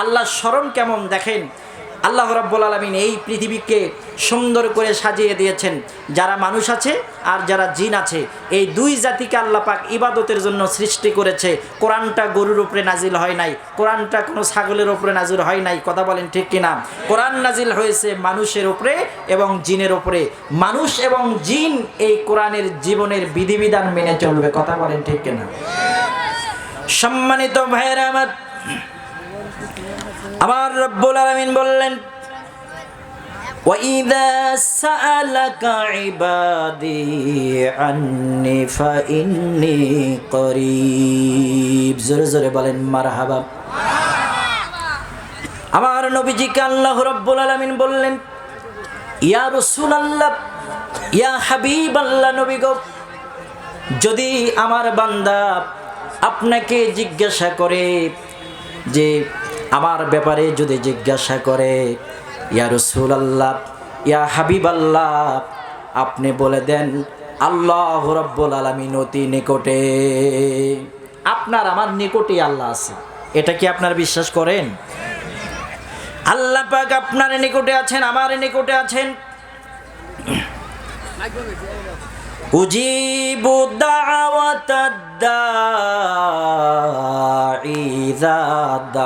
আল্লাহর স্মরণ কেমন দেখেন? আল্লাহ রাব্বুল আলমিন এই পৃথিবীকে সুন্দর করে সাজিয়ে দিয়েছেন। যারা মানুষ আছে আর যারা জিন আছে, এই দুই জাতিকে আল্লাহ পাক ইবাদতের জন্য সৃষ্টি করেছে। কোরআনটা গরুর উপরে নাজিল হয় নাই, কোরআনটা কোনো ছাগলের উপরে নাজিল হয় নাই, কথা বলেন ঠিক কিনা? কোরআন নাজিল হয়েছে মানুষের উপরে এবং জিনের উপরে। মানুষ এবং জিন এই কোরআনের জীবনের বিধিবিধান মেনে চলবে, কথা বলেন ঠিক কিনা? সম্মানিত ভাইয়েরা আমার আমার রব্বুল আলামিন বললেন وَإِذَا سَأَلَكَ عِبَادِي عَنِّي فَإِنِّي قَرِيب জোরে জোরে বলেন মারহাবা আমার নবীজিকে আল্লাহ রব্বুল আলামিন বললেন ইয়া রাসূলুল্লাহ ইয়া হাবিবাল্লাহ নবী গো যদি আমার বান্দা আপনাকে জিজ্ঞাসা করে যে আমার ব্যাপারে যদি জিজ্ঞাসা করে ইয়া রসুল আল্লাহ ইয়া হাবিব আল্লাহ আপনি বলে দেন আল্লাহ রব্বুল আলমিন অতি নিকটে আপনার আমার নিকটে আল্লাহ আছে এটা কি আপনার বিশ্বাস করেন আল্লাহ পাক আপনার নিকটে আছেন আমার নিকটে আছেন أجيب دعوة الداعي إذا دعا